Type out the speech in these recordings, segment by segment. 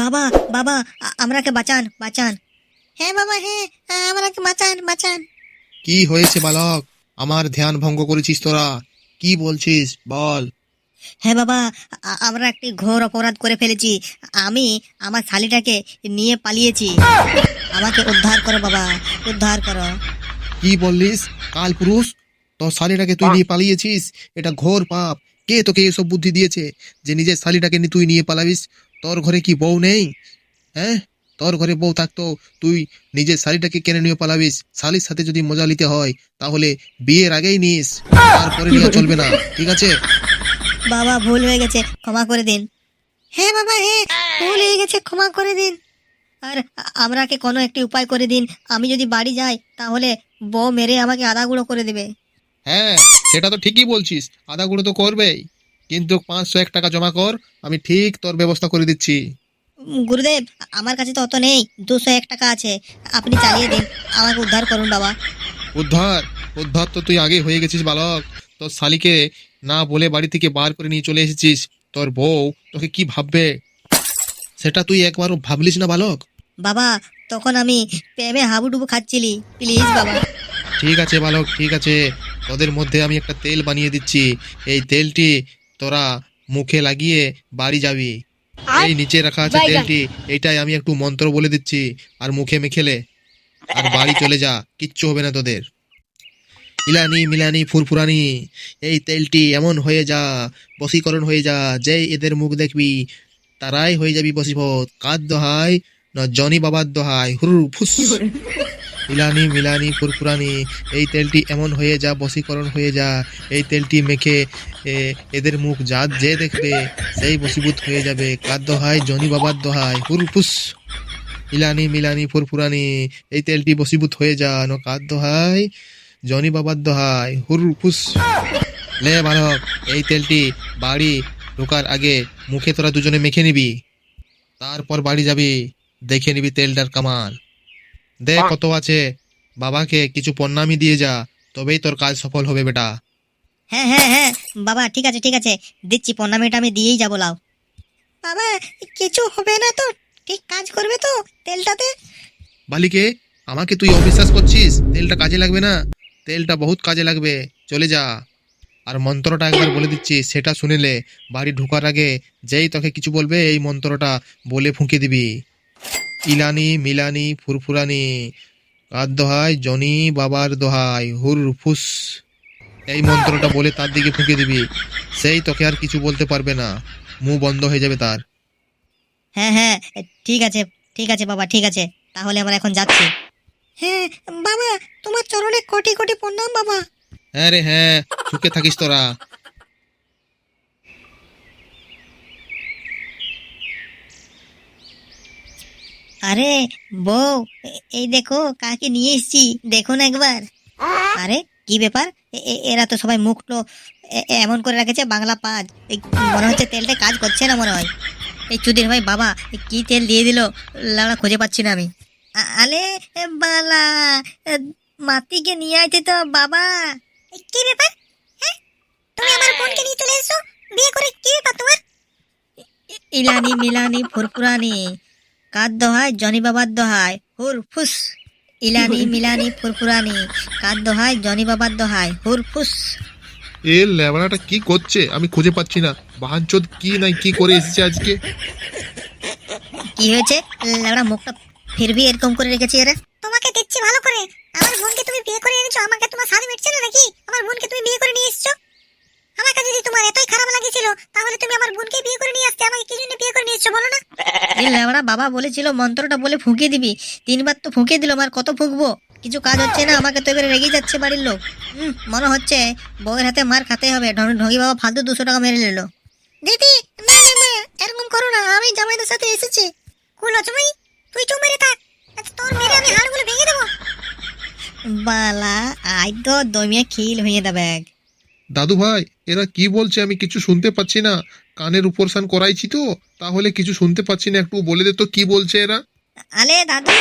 বাবা বাবা আমরাকে বাঁচান বাঁচান। হ্যাঁ বাবা হ্যাঁ আমরাকে বাঁচান বাঁচান। কি হয়েছে বালক? আমার ধ্যান ভঙ্গ করেছিস তোরা। কি বলছিস? বল। হ্যাঁ বাবা আমরা একটি ঘোর অপরাধ করে ফেলেছি। আমি আমার শালিটাকে নিয়ে পালিয়েছি। আমাকে উদ্ধার করো বাবা উদ্ধার করো। কি বললিস? কাল পুরুষ তোর শালিটাকে তুই নিয়ে পালিয়েছিস? এটা ঘোর পাপ। কে তোকে এসব বুদ্ধি দিয়েছে? যে নিজের শালিটাকে নিয়ে তুই নিয়ে পালাবিস? তোর ঘরে কি বউ নেই? হ্যাঁ? তোর ঘরে বউ থাকতো তুই নিজের শাড়িটাকে কেনে নিয়ে পালাবিস। শালির সাথে যদি মজা নিতে হয় তাহলে বিয়ের আগেই নিস। তারপরে নেওয়া চলবে না। ঠিক আছে? বাবা ভুল হয়ে গেছে। ক্ষমা করে দিন। হ্যাঁ বাবা হ্যাঁ। ভুল হয়ে গেছে। ক্ষমা করে দিন। আর আমরাকে কোনো একটি উপায় করে দিন। আমি যদি বাড়ি যাই তাহলে বউ মেরে আমাকে আধা গুঁড়ো করে দেবে। হ্যাঁ সেটা তো ঠিকই বলছিস। আধা গুঁড়ো তো করবেই। কিন্তু পাঁচশো এক টাকা জমা কর আমি ঠিক তোর ব্যবস্থা করে দিচ্ছি। গুরুদেব আমার কাছে তো অত নেই দুশো এক টাকা আছে আপনি চালিয়ে দিন আমাকে উদ্ধার করুন বাবা। উদ্ধার? উদ্ধার তো তুই আগে হয়ে গেছিস বালক। তোর শালিকে না বলে বাড়ি থেকে বার করে নিয়ে চলে এসেছিস। তোর বউ তোকে কি ভাববে? সেটা তুই একবারও ভাবলিস না বালক। বাবা তখন আমি প্রেমে হাবুডুবু খাচ্ছিলি প্লিজ বাবা। ঠিক আছে বালক ঠিক আছে। তোদের মধ্যে আমি একটা তেল বানিয়ে দিচ্ছি। এই তেলটি তোরা মুখে লাগিয়ে বাড়ি যাবি। এই নিচে রাখা আছে তেলটি এটাই আমি একটু মন্ত্র বলে দিচ্ছি আর মুখে মেখেলে আর বাড়ি চলে যা কিচ্ছু হবে না তোদের। ইলানি মিলানি ফুরফুরানি এই তেলটি এমন হয়ে যা বশীকরণ হয়ে যা যেই এদের মুখ দেখবি তারাই হয়ে যাবি বসিভূত কার দোহাই না জনি বাবার দোহাই হুর ফুস। ইলানি মিলানি ফুরফুরানি, এই তেলটি এমন হয়ে যা, বশীকরণ হয়ে যা, এই তেলটি মেখে এদের মুখ যা যে দেখবে, সেই বশীভূত হয়ে যাবে। কার দোহাই জনি বাবার দোহাই হুরফুস ইলানি মিলানি ফুরফুরানি, এই তেলটি বশীভূত হয়ে যা। ন কার দোহাই জনি বাবার দোহাই হুরফুস লে বালক এই তেলটি বাড়ি ঢোকার আগে মুখে তোরা দুজনে মেখে নিবি। তারপর বাড়ি যাবি, দেখে নিবি তেলটার কামাল। দে কত আছে। বাবাকে কিছু প্রণামী দিয়ে যা তবেই তোর কাজ সফল হবে বেটা। হ্যাঁ হ্যাঁ হ্যাঁ। বাবা ঠিক আছে ঠিক আছে। দিচ্ছি প্রণামীটা আমি দিয়েই যাব লাও বাবা কিছু হবে না তো? ঠিক কাজ করবে তো তেলটাতে? বালিকে আমাকে তুই অবিশ্বাস করছিস? তেলটা কাজে লাগবে না? তেলটা বহুত কাজে লাগবে। চলে যা। আর মন্ত্রটা একবার বলে দিচ্ছি সেটা শুনেলে বাড়ি ঢোকার আগে যেই তোকে কিছু বলবে এই মন্ত্রটা বলে ফুঁকে দিবি। ইলানি মিলানি ফুরফুরানি। কার দোহাই জনি বাবার দোহাই হুর ফুস। এই মন্ত্রটা বলে তার দিকে ফুঁকে দিবি। সেই তোকে আর কিছু বলতে পারবে না। মুখ বন্ধ হয়ে যাবে তার। হ্যাঁ হ্যাঁ ঠিক আছে ঠিক আছে বাবা ঠিক আছে। তাহলে আমরা এখন যাচ্ছি। হ্যাঁ বাবা তোমার চরণে কোটি কোটি প্রণাম বাবা। হ্যাঁ রে হ্যাঁ সুখে থাকিস তোরা। আরে, বউ এই দেখো, কাকে নিয়ে এসেছি দেখুন একবার। আরে, কি ব্যাপার? এরা তো সবাই মুখটো এমন করে রেখেছে বাংলা পাঁচ মনে হচ্ছে তেলটা কাজ করছে না মনে হয়। এই চুদির ভাই, বাবা কি তেল দিয়ে দিল? লাউড়া খুঁজে পাচ্ছি না আমি। আলে বালা মাতিকে নিয়ে আইতে তো, বাবা। কি ব্যাপার? হ্যাঁ? তুমি আমার বোনকে নিয়ে চলে এসো। বিয়ে করে কি ব্যাপার তোমার? ইলানি মিলানি, ফুরফুরানি। কার দোহায়? জনি বাবার দোহায়। হুর ফুস। ইলানি মিলানি ফুরফুরানি। কার দোহায়? জনি বাবার দোহায়। হুর ফুস। এ লেবড়াটা কি করছে? আমি খুঁজে পাচ্ছি না। বাহানচোদ কি নাই কি করে এসেছে আজকে? কি হয়েছে? লেবড়া মুখটা ফিরবি এরকম করে রেখেছি এরা। তোমাকে দেখছি ভালো করে। আমার বোনকে তুমি বিয়ে করে এনেছো আমাকে তোমার স্বাদ মিটছে না নাকি আমার বোনকে তুমি বিয়ে করে নিয়ে এসেছ আমাকে যদি তোমার এতই খারাপ লাগেছিল তাহলে তুমি আমার বোনকে বিয়ে করে নিয়ে আসতে আমাকে কি জন্য বিয়ে করে নিয়ে এসেছ বলো না লেবড়া বাবা বলেছিল মন্ত্রটা বলে ফুঁকে দিবি। তিনবার তো ফুঁকে দিল আর কত ফুঁকবো? কিছু কাজ হচ্ছে না আমাকে তো এবারে রেগে যাচ্ছে বাড়ির লোক। হুম মনে হচ্ছে বউয়ের হাতে মার খাতে হবে। ঢ- ঢগি বাবা ফালতু দুশো টাকা মেরে নিল। দিদি না না না এরকম করো না আমি জামাইদের সাথে এসেছি। কুল তুমি তুই চুপ মেরে থাক। আচ্ছা, তোর মেরে আমি হাড়গুলো ভেঙে দেবো। বালা আই তো দমিয়ে খিল হয়ে যাবে দাদু ভাই এরা কি বলছে আমি কিছু শুনতে পাচ্ছি না। কানের উপর সান করাইছি তো তাহলে কিছু শুনতে পাচ্ছি না একটু বলে দে তো কি বলছে এরা। আলে দাদু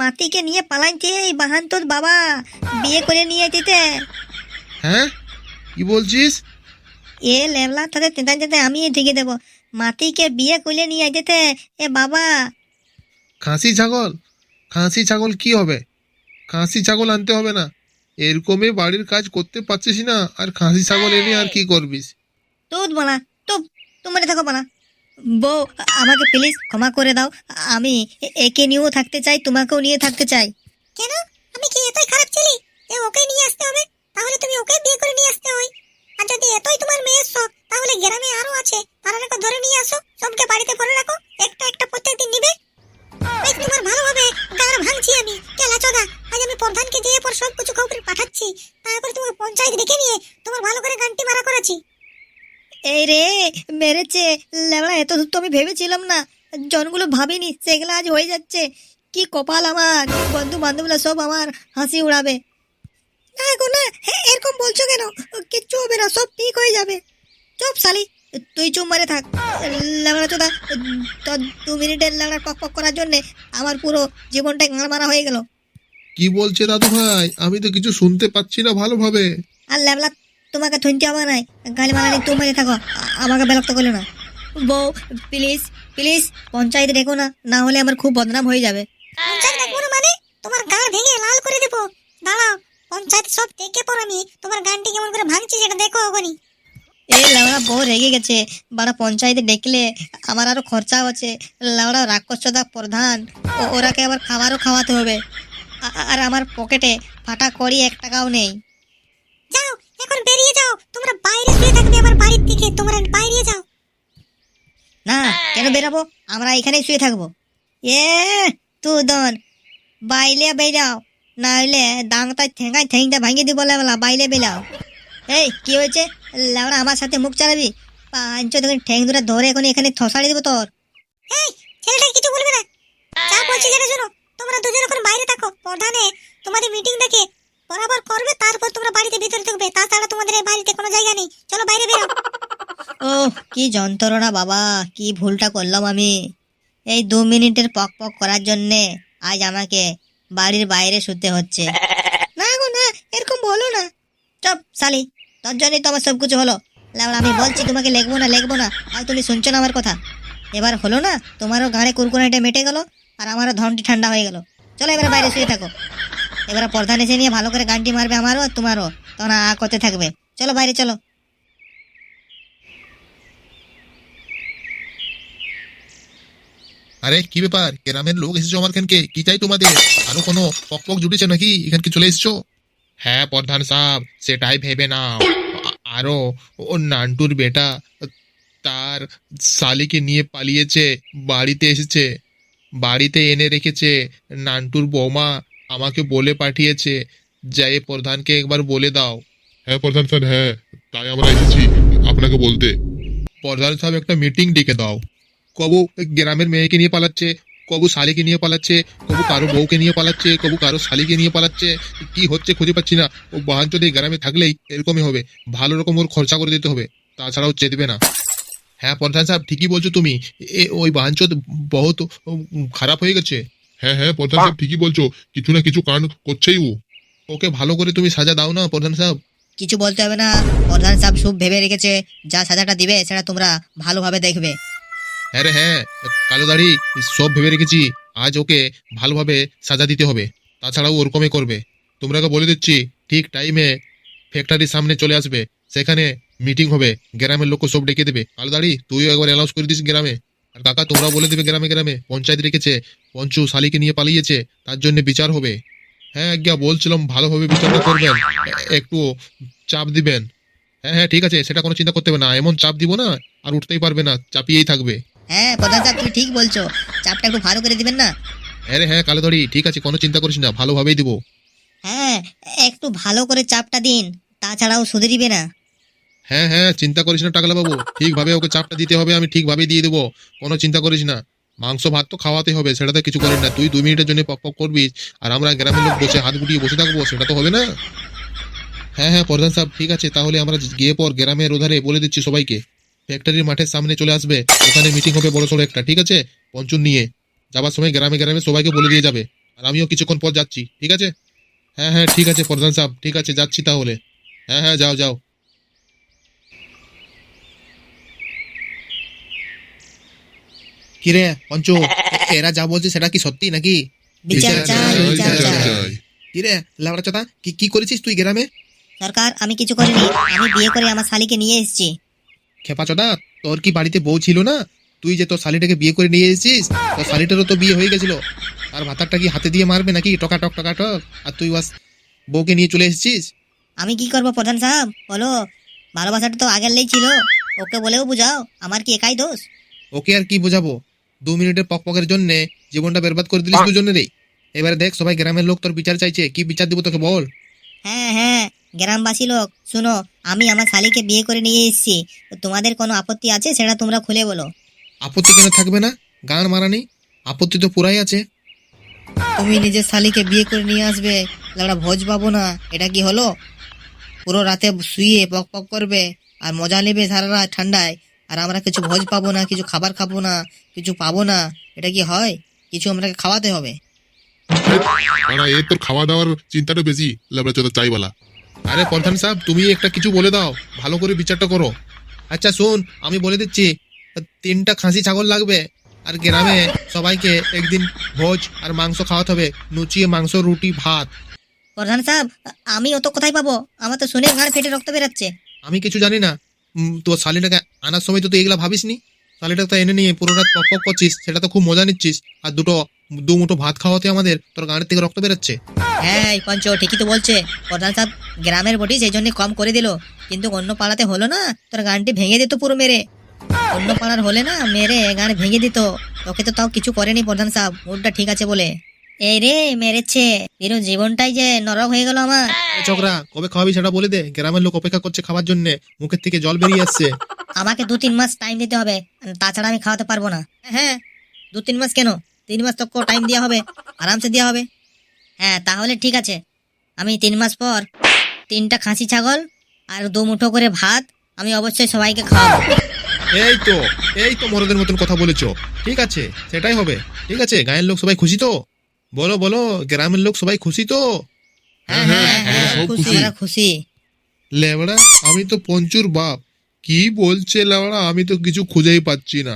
মাতিকে নিয়ে পালাইছে এই বাহান তোর বাবা বিয়ে করে নিয়ে যেতে। হ্যাঁ? কি বলছিস? এ লেবলা তাদের তেতা যেতে আমি ঢেকে দেবো। মাটিকে বিয়ে করলে নিয়ে যেতে এ বাবা। খাসি ছাগল? খাসি ছাগল কি হবে? খাসি ছাগল আনতে হবে না। এরকমই বাড়ির কাজ করতে পারছিস না আর খাসি ছাগল এনে আর কি করবিস? দুধ বলা তো তোমার থাকো বলা বউ আমাকে প্লিজ ক্ষমা করে দাও। আমি একে নিয়েও থাকতে চাই তোমাকেও নিয়ে থাকতে চাই। কেন? আমি কি এতই খারাপ ছেলে? যে ওকে নিয়ে আসতে হবে? তাহলে তুমি ভেবেছিলাম না জনগুলো ভাবিনি সেগুলো আজ হয়ে যাচ্ছে। কি কপাল আমার বন্ধু বান্ধবরা সব আমার হাসি উড়াবে। না গো না এরকম বলছো কেন? কিচ্ছু হবে না সব ঠিক হয়ে যাবে। চুপ শালি তুই চুপ মারে থাক। লেবড়া চোদা দু মিনিটের লেবড়া টক পক করার জন্যে আমার পুরো জীবনটা গাঁড় মারা হয়ে গেল। কি বলছে দাদু ভাই? আমি তো কিছু শুনতে পাচ্ছি না ভালোভাবে। আর ল্যাবলা তোমাকে থুনতে হবে নাই। গালি মারানি তুমি থাকো আমাকে বিরক্ত করলে না। বউ প্লিজ প্লিজ পঞ্চায়েত ডেকো না না হলে আমার খুব বদনাম হয়ে যাবে। পঞ্চায়েত ডাকবো না মানে? তোমার গান ভেঙে লাল করে দেবো। দাঁড়াও পঞ্চায়েত সব ডেকে পর আমি তোমার গানটি কেমন করে ভাঙছি সেটা দেখো ওখানি এই লাউড়া বউ রেগে গেছে। বারা পঞ্চায়েতে ডেকলে আমার আরও খরচা আছে। লাউড়া রাক্ষসদা প্রধান ওরাকে আবার খাবারও খাওয়াতে হবে। আর আমার পকেটে ফাটা করি এক টাকাও নেই। যাও এখন বেরিয়ে যাও। তোমরা বাইরে শুয়ে থাকবে আমার বাড়ির দিকে। তোমরা বেরাবো, আমরা এখানেই শুয়ে থাকব। এ, তু দন বাইলে বেরাও না হইলে দাংটা ঠেঙ্গাই ঠেংটা ভাঙিয়ে দিব বলা বাইলে বেরাও। এই, কি হয়েছে? লাউড়া আমার সাথে মুখ চালাবি। পাঁচ তখন ঠেং দুটা ধরে এখন এখানে থসাড়ি দিব তোর। এই, ছেলেটা কিছু বলবে না। যা বলছি জেনে তোমরা দুজন এখন বাইরে থাকো। প্রধানে তোমাদের মিটিং কি যন্ত্রণা বাবা, কি ভুলটা করলাম আমি। এই দু মিনিটের পক পক করার জন্যে আজ আমাকে বাড়ির বাইরে শুতে হচ্ছে। না গো, না, এরকম বলো না। চপ সালি তোর জন্যই তো আমার সব কিছু হলো আমি বলছি তোমাকে লিখব না লিখব না, আর তুমি শুনছো না আমার কথা। এবার হলো না, তোমারও ঘাড়ে কুরকুরাইটা মেটে গেল, আর আমারও ধনটি ঠান্ডা হয়ে গেল। চলো এবার বাইরে শুয়ে থাকো। এবার প্রধান এসে নিয়ে ভালো করে গানটি মারবে আমারও আর তোমারও। তখন আ করতে থাকবে। চলো বাইরে, চলো। আরে কি ব্যাপার? গ্রামের লোক এসেছ আমার খানকে কি চাই তোমাদের? আরও কোনো পক পক জুটেছে নাকি? এখানকে চলে এসছো? হ্যাঁ প্রধান সাহেব সেটাই ভেবে নাও। আরও ও নান্টুর বেটা তার শালিকে নিয়ে পালিয়েছে বাড়িতে এসেছে। বাড়িতে এনে রেখেছে। নান্টুর বৌমা আমাকে বলে পাঠিয়েছে। যাই প্রধানকে একবার বলে দাও। হ্যাঁ প্রধান স্যার হ্যাঁ তাই আমরা এসেছি আপনাকে বলতে। প্রধান সাহেব একটা মিটিং ডেকে দাও। কবু গ্রামের মেয়েকে নিয়ে পালাচ্ছে, কবু শালিকে নিয়ে পালাচ্ছে, কবু কারও বউকে নিয়ে পালাচ্ছে, কবু কারও শালিকে নিয়ে পালাচ্ছে, কি হচ্ছে খুঁজে পাচ্ছি না। ও এই গ্রামে থাকলেই এরকমই হবে, ভালো রকম ওর খরচা করে দিতে হবে, তাছাড়াও চেতবে না। হ্যাঁ প্রধান সাহেব, ঠিকই বলছো তুমি, এ ওই বাহাঞ্চল বহুত খারাপ হয়ে গেছে। হ্যাঁ হ্যাঁ প্রধান সাহেব, ঠিকই বলছো, কিছু না কিছু কাণ্ড করছেই ও। ওকে ভালো করে তুমি সাজা দাও না, প্রধান সাহেব। কিছু বলতে হবে না, প্রধান সাহেব সব ভেবে রেখেছে, যা সাজাটা দিবে, সেটা তোমরা ভালোভাবে দেখবে। হ্যাঁ রে হ্যাঁ কালো দাড়ি, সব ভেবে রেখেছি আজ ওকে ভালোভাবে সাজা দিতে হবে। তাছাড়াও ওরকমই করবে। তোমরা ওকে বলে দিচ্ছি, ঠিক টাইমে ফ্যাক্টরির সামনে চলে আসবে। সেখানে মিটিং হবে। গ্রামের লোক সব ডেকে দেবে। কালো দাড়ি, তুইও একবার অ্যালাউন্স করে দিস গ্রামে। আর কাকা তোমরা বলে দেবে গ্রামে গ্রামে। পঞ্চায়েত রেখেছে পঞ্চু শালিকে নিয়ে পালিয়েছে, তার জন্য বিচার হবে। হ্যাঁ আজ্ঞা, বলছিলাম ভালোভাবে বিচারটা করবেন। একটু চাপ দিবেন। হ্যাঁ হ্যাঁ ঠিক আছে, সেটা কোনো চিন্তা করতে হবে না। এমন চাপ দিব না, আর উঠতেই পারবে না, চাপিয়েই থাকবে। হ্যাঁ প্রধান সাহেব তুমি ঠিক বলছো। চাপটা একটু ভালো করে দিবেন না? আরে হ্যাঁ কালো দড়ি ঠিক আছে কোনো চিন্তা করিস না ভালোভাবেই দিব। হ্যাঁ একটু ভালো করে চাপটা দিন তাছাড়াও সুধরিবে না। হ্যাঁ হ্যাঁ চিন্তা করিস না টাকলা বাবু ঠিকভাবে ওকে চাপটা দিতে হবে আমি ঠিকভাবে দিয়ে দেবো কোনো চিন্তা করিস না। মাংস ভাত তো খাওয়াতে হবে সেটা তো কিছু করিস না তুই দুই মিনিটের জন্য পক পক করবি আর আমরা গ্রামের লোক বসে হাত গুটিয়ে বসে থাকব সেটা তো হবে না। হ্যাঁ হ্যাঁ প্রধান সাহেব ঠিক আছে তাহলে আমরা গিয়ে পর গ্রামের ওধারে বলে দিচ্ছি সবাইকে। ফ্যাক্টরির মাঠের সামনে চলে আসবে। ওখানে মিটিং হবে বড় সড়ো একটা ঠিক আছে? পঞ্চুন নিয়ে। যাবার সময় গ্রামে গ্রামে সবাইকে বলে দিয়ে যাবে। আর আমিও কিছুক্ষণ পর যাচ্ছি ঠিক আছে? হ্যাঁ হ্যাঁ ঠিক আছে প্রধান সাহেব ঠিক আছে যাচ্ছি তাহলে। হ্যাঁ হ্যাঁ যাও যাও। কিরে পঞ্চ এরা যা বলছে সেটা কি সত্যি নাকি? কিরে লাবড়া চোদা কি কি করেছিস তুই গ্রামে? সরকার আমি কিছু করিনি। আমি বিয়ে করে আমার শালিকে নিয়ে এসেছি। খেপা চোদা তোর কি বাড়িতে বউ ছিল না? তুই যে তোর শালিটাকে বিয়ে করে নিয়ে এসেছিস তোর শালিটারও তো বিয়ে হয়ে গেছিল। আর ভাতারটা কি হাতে দিয়ে মারবে নাকি? টকা টক টকা টক। আর তুই বাস বউকে নিয়ে চলে এসেছিস? আমি কি করব প্রধান সাহেব? বলো ভালোবাসাটা তো আগেরলেই ছিল। ওকে বলেও বুঝাও আমার কি একাই দোষ? ওকে আর কি বোঝাবো? দু মিনিটের পক পকের জন্য জীবনটা বেরবাদ করে দিলিস দুজনে রে এবারে দেখ সবাই গ্রামের লোক তোর বিচার চাইছে। কি বিচার দিব তোকে বল? হ্যাঁ হ্যাঁ। গ্রামবাসী লোক শুনো আমি আমার শালিকে বিয়ে করে নিয়ে এসেছি। তোমাদের কোনো আপত্তি আছে? সেটা তোমরা খুলে বলো। আপত্তি কেন থাকবে না? গান মারা নেই আপত্তি তো পুরাই আছে। তুমি নিজের শালিকে বিয়ে করে নিয়ে আসবে আমরা ভোজ পাবো না। এটা কি হলো? পুরো রাতে শুয়ে পক পক করবে আর মজা নেবে সারা রাত ঠান্ডায়। আর আমরা কিছু ভোজ পাবো না কিছু খাবার খাব না কিছু পাবো না। এটা কি হয়? কিছু আমাকে খাওয়াতে হবে। তোর খাওয়া দাওয়ার চিন্তাটা বেশি। লেবড়া চোদা চাইওয়ালা আরে প্রধান সাহেব তুমি একটা কিছু বলে দাও ভালো করে বিচারটা করো। আচ্ছা শুন আমি বলে দিচ্ছি তিনটা খাসি ছাগল লাগবে আর গ্রামে সবাইকে একদিন ভোজ আর মাংস খাওয়াতে হবে নুচিয়ে মাংস রুটি ভাত। প্রধান সাহেব আমি অত কোথায় পাবো? আমার তো শুনে ঘাড় ফেটে রক্ত বেরাচ্ছে। আমি কিছু জানি না। তোর শালিটাকে আনার সময় তো তুই এগুলা ভাবিস নি শালিটাকে তো এনে নিয়ে পুরো রাত পক করছিস সেটা তো খুব মজা নিচ্ছিস আর দুটো দু মুঠো ভাত খাওয়াতে আমাদের তোর গানের থেকে রক্ত বেরোচ্ছে? হ্যাঁ এই পঞ্চ ঠিকই তো বলছে। প্রধান সাহেব গ্রামের বটি সেই জন্য কম করে দিল। কিন্তু অন্য পাড়াতে হলো না? তোর গানটি ভেঙে দিত পুরো মেরে। অন্য পাড়ার হলে না মেরে গান ভেঙে দিত। তোকে তো তাও কিছু করেনি প্রধান সাহেব। মুডটা ঠিক আছে বলে। এই রে মেরেছে। পুরো জীবনটাই যে নরক হয়ে গেল আমার। ছোকরা কবে খাওয়াবি সেটা বলে দে। গ্রামের লোক অপেক্ষা করছে খাওয়ার জন্য। মুখের থেকে জল বেরিয়ে আসছে। আমাকে দু তিন মাস টাইম দিতে হবে। তাছাড়া আমি খাওয়াতে পারব না। হ্যাঁ দু তিন মাস কেন? তিন মাস তো টাইম দেওয়া হবে আরামসে দেওয়া হবে। হ্যাঁ তাহলে ঠিক আছে। আমি তিন মাস পর তিনটা খাসি ছাগল আর দু মুঠো করে ভাত আমি অবশ্যই সবাইকে খাওয়াবো। এই তো এই তো মরদের মতন কথা বলেছ। ঠিক আছে সেটাই হবে। ঠিক আছে গায়ের লোক সবাই খুশি তো? বলো বলো গ্রামের লোক সবাই খুশি তো? হ্যাঁ হ্যাঁ হ্যাঁ খুশি খুশি। খুশি। লেবড়া আমি তো পঞ্চুর বাপ। কি বলছে লেবড়া আমি তো কিছু খুঁজেই পাচ্ছি না।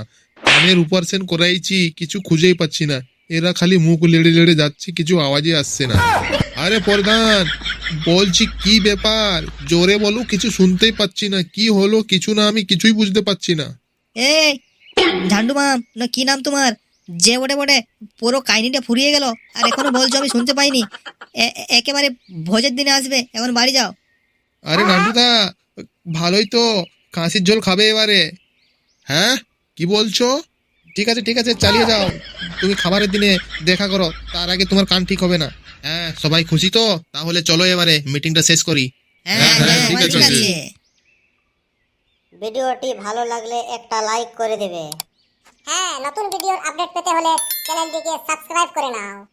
কানের উপার্সেন করাইছি কিছু খুঁজেই পাচ্ছি না। এরা খালি মুখ লেড়ে লেড়ে যাচ্ছে কিছু আওয়াজই আসছে না। আরে প্রধান বলছি কি ব্যাপার? জোরে বলো কিছু শুনতেই পাচ্ছি না। কি হলো কিছু না আমি কিছুই বুঝতে পারছি না। এই ঝান্ডু মাম না কি নাম তোমার? যে বটে বটে পুরো কাহিনীটা ফুরিয়ে গেল আর এখনও বলছো আমি শুনতে পাইনি। একেবারে ভোজের দিনে আসবে এখন বাড়ি যাও। আরে নান্টুদা ভালোই তো কাশির ঝোল খাবে এবারে। হ্যাঁ? কি বলছো? ঠিক আছে ঠিক আছে চালিয়ে যাও। তুমি খাবারের দিনে দেখা করো তার আগে তোমার কান ঠিক হবে না। হ্যাঁ সবাই খুশি তো? তাহলে চলো এবারে মিটিংটা শেষ করি। হ্যাঁ হ্যাঁ, হ্যাঁ ঠিক। আছে ভিডিওটি ভালো লাগলে একটা লাইক করে দেবে। হ্যাঁ নতুন ভিডিওর আপডেট পেতে হলে চ্যানেলটিকে সাবস্ক্রাইব করে নাও।